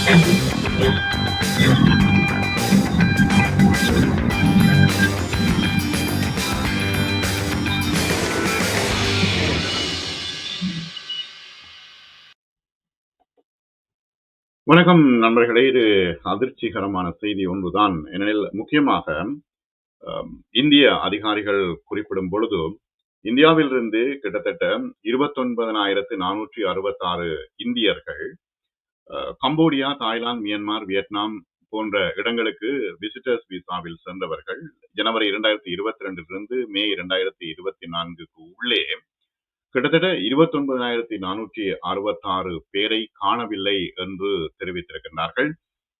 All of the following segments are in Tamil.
வணக்கம் நண்பர்களே. இது அதிர்ச்சிகரமான செய்தி ஒன்றுதான். ஏனெனில் முக்கியமாக இந்திய அதிகாரிகள் குறிப்பிடும் பொழுது இந்தியாவிலிருந்து கிட்டத்தட்ட இருபத்தொன்பதனாயிரத்து நானூற்றி அறுபத்தாறு இந்தியர்கள் கம்போடியா தாய்லாந்து மியான்மர் வியட்நாம் போன்ற இடங்களுக்கு விசிட்டர்ஸ் விசாவில் சென்றவர்கள் ஜனவரி இரண்டாயிரத்தி இருபத்தி ரெண்டிலிருந்து மே இரண்டாயிரத்தி இருபத்தி நான்குக்கு உள்ளே கிட்டத்தட்ட இருபத்தொன்பதாயிரத்தி நானூற்றி அறுபத்தாறு பேரை காணவில்லை என்று தெரிவித்திருக்கின்றார்கள்.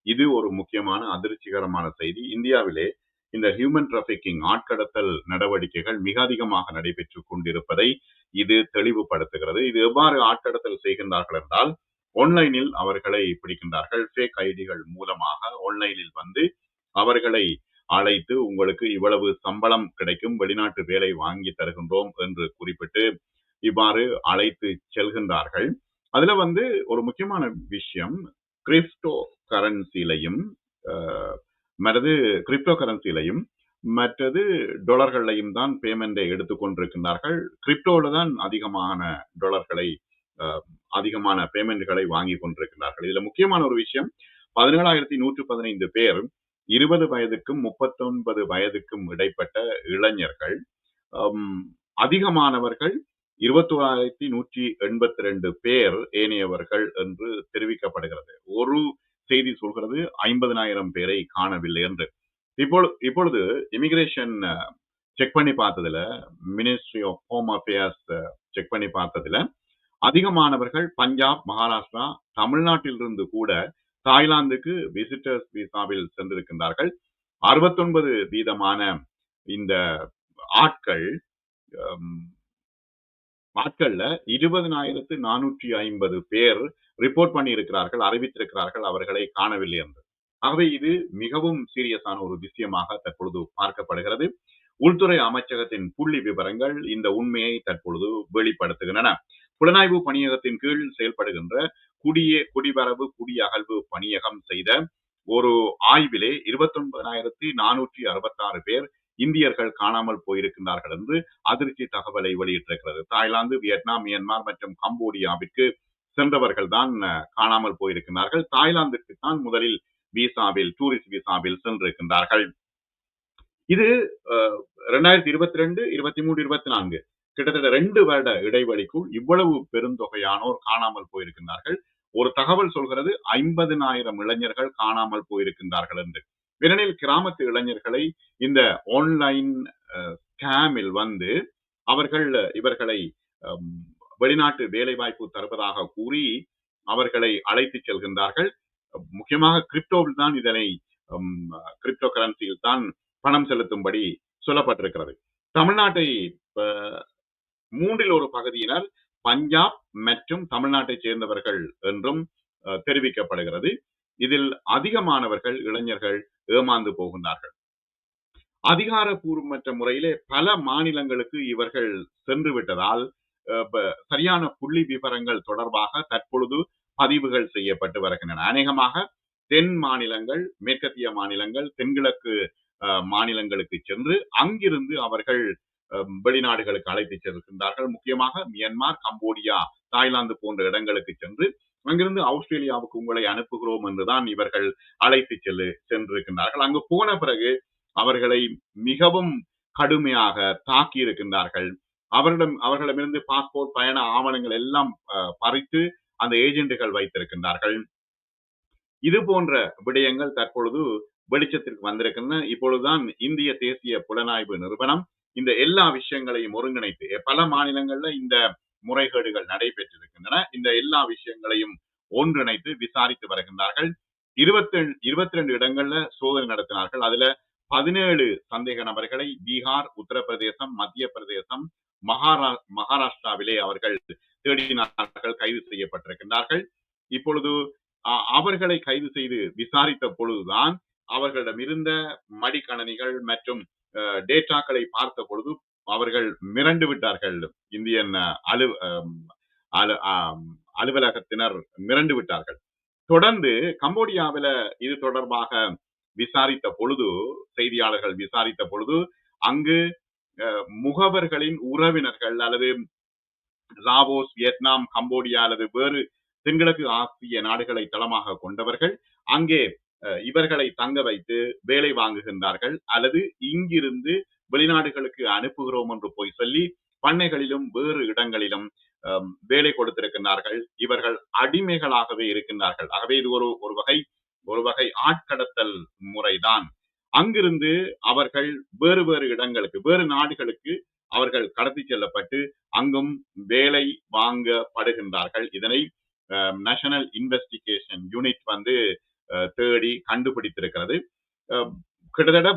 இது ஒரு முக்கியமான அதிர்ச்சிகரமான செய்தி. இந்தியாவிலே இந்த ஹியூமன் டிராபிக்கிங் ஆட்கடத்தல் நடவடிக்கைகள் மிக அதிகமாக நடைபெற்றுக் கொண்டிருப்பதை இது தெளிவுபடுத்துகிறது. இது எவ்வாறு ஆட்கடத்தல் செய்கின்றார்கள் என்றால் ஆன்லைனில் அவர்களை பிடிக்கின்றார்கள். ஃபேக் ஐடிகள் மூலமாக ஆன்லைனில் வந்து அவர்களை அழைத்து உங்களுக்கு இவ்வளவு சம்பளம் கிடைக்கும் வெளிநாட்டு வேலை வாங்கி தருகின்றோம் என்று குறிப்பிட்டு இவ்வாறு அழைத்து செல்கின்றார்கள். அதுல வந்து ஒரு முக்கியமான விஷயம் கிரிப்டோ கரன்சிலையும் மற்றது கிரிப்டோ கரன்சிலையும் மற்றது டொலர்களையும் தான் பேமெண்டை எடுத்துக்கொண்டிருக்கின்றார்கள். கிரிப்டோல தான் அதிகமான டொலர்களை அதிகமான பேமெண்ட்களை வாங்கி கொண்டிருக்கிறார்கள். இதுல முக்கியமான ஒரு விஷயம் பதினேழாயிரத்தி நூற்று பதினைந்து பேர் இருபது வயதுக்கும் முப்பத்தொன்பது வயதுக்கும் இடைப்பட்ட இளைஞர்கள் அதிகமானவர்கள் இருபத்தோராயிரத்தி நூற்றி எண்பத்தி ரெண்டு பேர் ஏனையவர்கள் என்று தெரிவிக்கப்படுகிறது. ஒரு செய்தி சொல்கிறது ஐம்பதனாயிரம் பேரை காணவில்லை என்று. இப்பொழுது இப்பொழுது இமிகிரேஷன் செக் பண்ணி பார்த்ததுல ministry of home affairs check பண்ணி பார்த்ததுல அதிகமானவர்கள் பஞ்சாப் மகாராஷ்டிரா தமிழ்நாட்டிலிருந்து கூட தாய்லாந்துக்கு விசிட்டர்ஸ் விசாவில் சென்றிருக்கின்றார்கள். அறுபத்தொன்பது வீதமான இந்த ஆட்கள் ஆட்கள்ல இருபதனாயிரத்து நானூற்றி ஐம்பது பேர் ரிப்போர்ட் பண்ணியிருக்கிறார்கள் அறிவித்திருக்கிறார்கள் அவர்களை காணவில்லை என்று. ஆகவே இது மிகவும் சீரியஸான ஒரு விஷயமாக தற்பொழுது பார்க்கப்படுகிறது. உள்துறை அமைச்சகத்தின் புள்ளி விவரங்கள் இந்த உண்மையை தற்பொழுது வெளிப்படுத்துகின்றன. புலனாய்வு பணியகத்தின் கீழ் செயல்படுகின்ற குடிய குடிவரவு குடியகழ்வு பணியகம் செய்த ஒரு ஆய்விலே இருபத்தி ஒன்பதாயிரத்தி நானூற்றி அறுபத்தாறு பேர் இந்தியர்கள் காணாமல் போயிருக்கின்றார்கள் என்று அதிர்ச்சி தகவலை வெளியிட்டிருக்கிறது. தாய்லாந்து வியட்நாம் மியான்மர் மற்றும் கம்போடியாவிற்கு சென்றவர்கள் தான் காணாமல் போயிருக்கிறார்கள் தாய்லாந்துக்கு தான் முதலில் விசாவில் டூரிஸ்ட் விசாவில் சென்றிருக்கின்றார்கள். இது ரெண்டாயிரத்தி இருபத்தி ரெண்டு இருபத்தி மூணு இருபத்தி நான்கு. கிட்டத்தட்ட ரெண்டு வருட இடைவெளிக்குள் இவ்வளவு பெருந்தொகையானோர் காணாமல் போயிருக்கின்றார்கள். ஒரு தகவல் சொல்கிறது ஐம்பதினாயிரம் இளைஞர்கள் காணாமல் போயிருக்கின்றார்கள் என்று. ஏனெனில் கிராமத்து இளைஞர்களை இந்த ஆன்லைன் ஸ்கேமில் வந்து அவர்கள் இவர்களை வெளிநாட்டு வேலைவாய்ப்பு தருவதாக கூறி அவர்களை அழைத்து செல்கின்றார்கள். முக்கியமாக கிரிப்டோவில் தான் இதனை கிரிப்டோ கரன்சியில் தான் பணம் செலுத்தும்படி சொல்லப்பட்டிருக்கிறது. தமிழ்நாட்டை மூன்றில் ஒரு பகுதியினர் பஞ்சாப் மற்றும் தமிழ்நாட்டைச் சேர்ந்தவர்கள் என்றும் அஹ், தெரிவிக்கப்படுகிறது. இதில் அதிகமானவர்கள் இளைஞர்கள் ஏமாந்து போகின்றார்கள். அதிகாரபூர்வமற்ற முறையிலே பல மாநிலங்களுக்கு இவர்கள் சென்று விட்டதால் அஹ், சரியான புள்ளி விவரங்கள் தொடர்பாக தற்பொழுது பதிவுகள் செய்யப்பட்டு வருகின்றன. அநேகமாக தென் மாநிலங்கள் மேற்கத்திய மாநிலங்கள் தென்கிழக்கு அஹ், மாநிலங்களுக்கு சென்று அங்கிருந்து அவர்கள் வெளிநாடுகளுக்கு அழைத்து செல்கின்றார்கள். முக்கியமாக மியான்மர் கம்போடியா தாய்லாந்து போன்ற இடங்களுக்கு சென்று அங்கிருந்து ஆஸ்திரேலியாவுக்கு உங்களை அனுப்புகிறோம் என்றுதான் இவர்கள் அழைத்து செல்லு சென்றிருக்கின்றார்கள். அங்கு போன பிறகு அவர்களை மிகவும் கடுமையாக தாக்கி இருக்கின்றார்கள் அவரிடம் அவர்களிடமிருந்து பாஸ்போர்ட் பயண ஆவணங்கள் எல்லாம் அஹ், பறித்து அந்த ஏஜென்ட்டுகள் வைத்திருக்கின்றார்கள். இது போன்ற விடயங்கள் தற்பொழுது வெளிச்சத்திற்கு வந்திருக்கின்றன. இப்பொழுதுதான் இந்திய தேசிய புலனாய்வு நிறுவனம் இந்த எல்லா விஷயங்களையும் ஒருங்கிணைத்து பல மாநிலங்கள்ல இந்த முறைகேடுகள் நடைபெற்றிருக்கின்றன. இந்த எல்லா விஷயங்களையும் ஒன்றிணைத்து விசாரித்து வருகின்றார்கள். இருபத்தி இருபத்தி ரெண்டு இடங்கள்ல சோதனை நடத்தினார்கள். அதுல பதினேழு சந்தேக நபர்களை பீகார் உத்தரப்பிரதேசம் மத்திய பிரதேசம் மகாரா மகாராஷ்டிராவிலே அவர்கள் தேடினார்கள் கைது செய்யப்பட்டிருக்கின்றார்கள். இப்பொழுது அவர்களை கைது செய்து விசாரித்த பொழுதுதான் அவர்களிடம் இருந்த மடிக்கணனிகள் மற்றும் டேட்டாக்களை பார்த்த பொழுது அவர்கள் மிரண்டு விட்டார்கள். இந்தியன் அலு அலு அலுவலகத்தினர் மிரண்டு விட்டார்கள். தொடர்ந்து கம்போடியாவில இது தொடர்பாக விசாரித்த பொழுது செய்தியாளர்கள் விசாரித்த பொழுது அங்கு அஹ், முகவர்களின் உறவினர்கள் அல்லது லாவோஸ் வியட்நாம் கம்போடியா அல்லது வேறு தென்கிழக்கு ஆசிய நாடுகளை தளமாக கொண்டவர்கள் அங்கே இவர்களை தங்க வைத்து வேலை வாங்குகின்றார்கள். அல்லது இங்கிருந்து வெளிநாடுகளுக்கு அனுப்புகிறோம் என்று போய் சொல்லி பண்ணைகளிலும் வேறு இடங்களிலும் வேலை கொடுத்திருக்கின்றார்கள். இவர்கள் அடிமைகளாகவே இருக்கின்றார்கள். ஆகவே இது ஒரு ஒரு வகை ஒரு வகை ஆட்கடத்தல் முறைதான். அங்கிருந்து அவர்கள் வேறு வேறு இடங்களுக்கு வேறு நாடுகளுக்கு அவர்கள் கடத்தி செல்லப்பட்டு அங்கும் வேலை வாங்கப்படுகின்றார்கள். இதனை நேஷனல் இன்வெஸ்டிகேஷன் யூனிட் வந்து தேடி கண்டுபிடித்திருக்கிறது. கிட்டத்தட்ட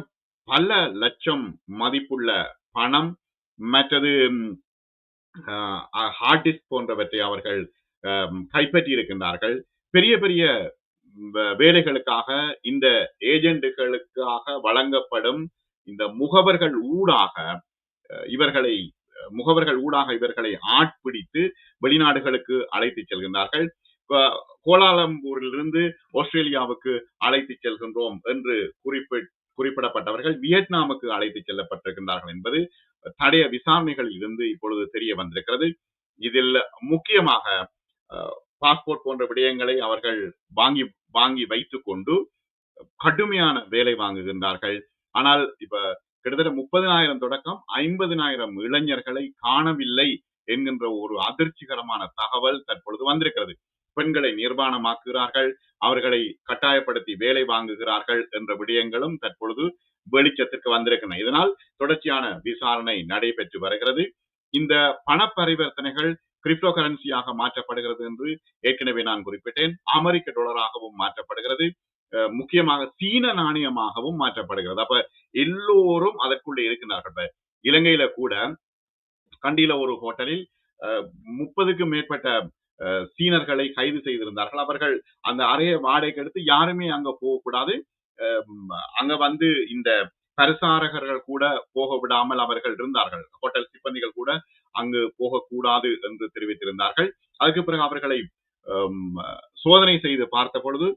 பல லட்சம் மதிப்புள்ள பணம் மற்றது ஹார்ட் டிஸ்க் போன்றவற்றை அவர்கள் கைப்பற்றி இருக்கின்றார்கள் பெரிய பெரிய வேலைகளுக்காக இந்த ஏஜெண்டுகளுக்காக வழங்கப்படும் இந்த முகவர்கள் ஊடாக அஹ், இவர்களை முகவர்கள் ஊடாக இவர்களை ஆட்பிடித்து வெளிநாடுகளுக்கு அழைத்து செல்கின்றார்கள். கோலாலம்பூரிலிருந்து ஆஸ்திரேலியாவுக்கு அழைத்து செல்கின்றோம் என்று குறிப்பிட் குறிப்பிடப்பட்டவர்கள் வியட்நாமுக்கு அழைத்து செல்லப்பட்டிருக்கின்றார்கள் என்பது தடைய விசாரணைகளில் இருந்து இப்பொழுது தெரிய வந்திருக்கிறது. இதில் முக்கியமாக பாஸ்போர்ட் போன்ற விடயங்களை அவர்கள் வாங்கி வாங்கி வைத்துக் கொண்டு கடுமையான வேலை வாங்குகின்றார்கள். ஆனால் இப்ப கிட்டத்தட்ட முப்பதினாயிரம் தொடக்கம் ஐம்பதினாயிரம் இளைஞர்களை காணவில்லை என்கின்ற ஒரு அதிர்ச்சிகரமான தகவல் தற்பொழுது வந்திருக்கிறது. பெண்களை நிர்வாணமாக்குகிறார்கள் அவர்களை கட்டாயப்படுத்தி வேலை வாங்குகிறார்கள் என்ற விடயங்களும் தற்பொழுது வெளிச்சத்திற்கு வந்திருக்கின்றன. இதனால் தொடர்ச்சியான விசாரணை நடைபெற்று வருகிறது. இந்த பண பரிவர்த்தனைகள் கிரிப்டோ கரன்சியாக மாற்றப்படுகிறது என்று ஏற்கனவே நான் குறிப்பிட்டேன். அமெரிக்க டாலராகவும் மாற்றப்படுகிறது. அஹ் முக்கியமாக சீன நாணயமாகவும் மாற்றப்படுகிறது. அப்ப எல்லோரும் அதற்குள்ளே இருக்கின்றார்கள். இலங்கையில கூட கண்டியில ஒரு ஹோட்டலில் முப்பதுக்கும் மேற்பட்ட சீனர்களை கைது செய்திருந்தார்கள். அவர்கள் அந்த அறைய வாடகைக்கு எடுத்து யாருமே அங்க போகக்கூடாது. அஹ், அங்க வந்து இந்த பரிசாரகர்கள் கூட போக விடாமல் அவர்கள் இருந்தார்கள். ஹோட்டல் சிப்பந்திகள் கூட அங்கு போகக்கூடாது என்று தெரிவித்திருந்தார்கள். அதுக்கு பிறகு அவர்களை சோதனை செய்து பார்த்த பொழுது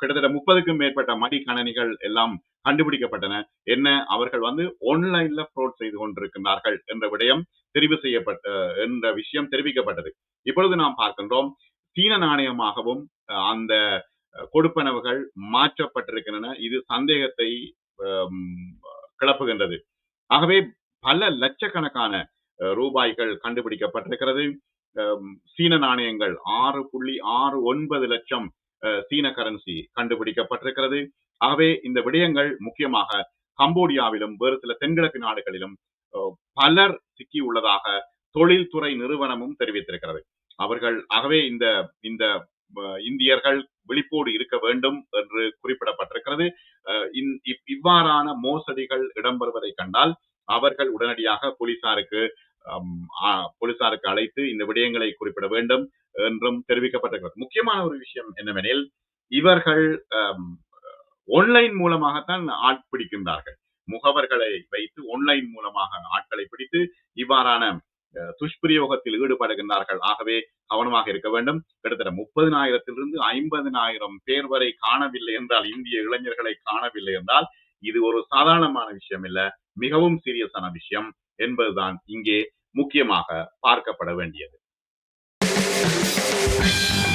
கிட்டத்தட்ட முப்பதுக்கும் மேற்பட்ட மடிக்கணனிகள் எல்லாம் கண்டுபிடிக்கப்பட்டன. என்ன? அவர்கள் வந்து ஆன்லைன்ல ஃப்ராட் செய்து கொண்டிருக்கிறார்கள் என்ற விடயம் தெரிவு செய்யப்பட்ட என்ற விஷயம் தெரிவிக்கப்பட்டது. இப்பொழுது நாம் பார்க்கின்றோம் சீன நாணயமாகவும் அந்த கொடுப்பனவுகள் மாற்றப்பட்டிருக்கின்றன. இது சந்தேகத்தை கிளப்புகின்றது. ஆகவே பல லட்சக்கணக்கான ரூபாய்கள் கண்டுபிடிக்கப்பட்டிருக்கிறது. சீன நாணயங்கள் ஆறு புள்ளி ஆறு ஒன்பது லட்சம் சீன கரன்சி கண்டுபிடிக்கப்பட்டிருக்கிறது. ஆகவே இந்த விடயங்கள் முக்கியமாக கம்போடியாவிலும் வேறு சில தென்கிழக்கு நாடுகளிலும் பலர் சிக்கியுள்ளதாக தொழில்துறை நிறுவனமும் தெரிவித்திருக்கிறது. அவர்கள் ஆகவே இந்த இந்த இந்தியர்கள் விழிப்போடு இருக்க வேண்டும் என்று குறிப்பிடப்பட்டிருக்கிறது. இவ்வாறான மோசடிகள் இடம்பெறுவதை கண்டால் அவர்கள் உடனடியாக போலீசாருக்கு போலீசாருக்கு அழைத்து இந்த விடயங்களை குறிப்பிட வேண்டும். என்றும் தெரிவிக்கப்பட்டிருக்கிறது. முக்கியமான ஒரு விஷயம் என்னவெனில் இவர்கள் ஆன்லைன் மூலமாகத்தான் ஆட்பிடிக்கின்றார்கள் முகவர்களை வைத்து ஆன்லைன் மூலமாக ஆட்களை பிடித்து இவ்வாறான துஷ்பிரயோகத்தில் ஈடுபடுகின்றார்கள். ஆகவே கவனமாக இருக்க வேண்டும். கிட்டத்தட்ட முப்பதினாயிரத்திலிருந்து ஐம்பதினாயிரம் பேர் வரை காணவில்லை என்றால் இந்திய இளைஞர்களை காணவில்லை என்றால் இது ஒரு சாதாரணமான விஷயம் இல்ல. மிகவும் சீரியஸான விஷயம் என்பதுதான் இங்கே முக்கியமாக பார்க்கப்பட வேண்டியது. Thank you.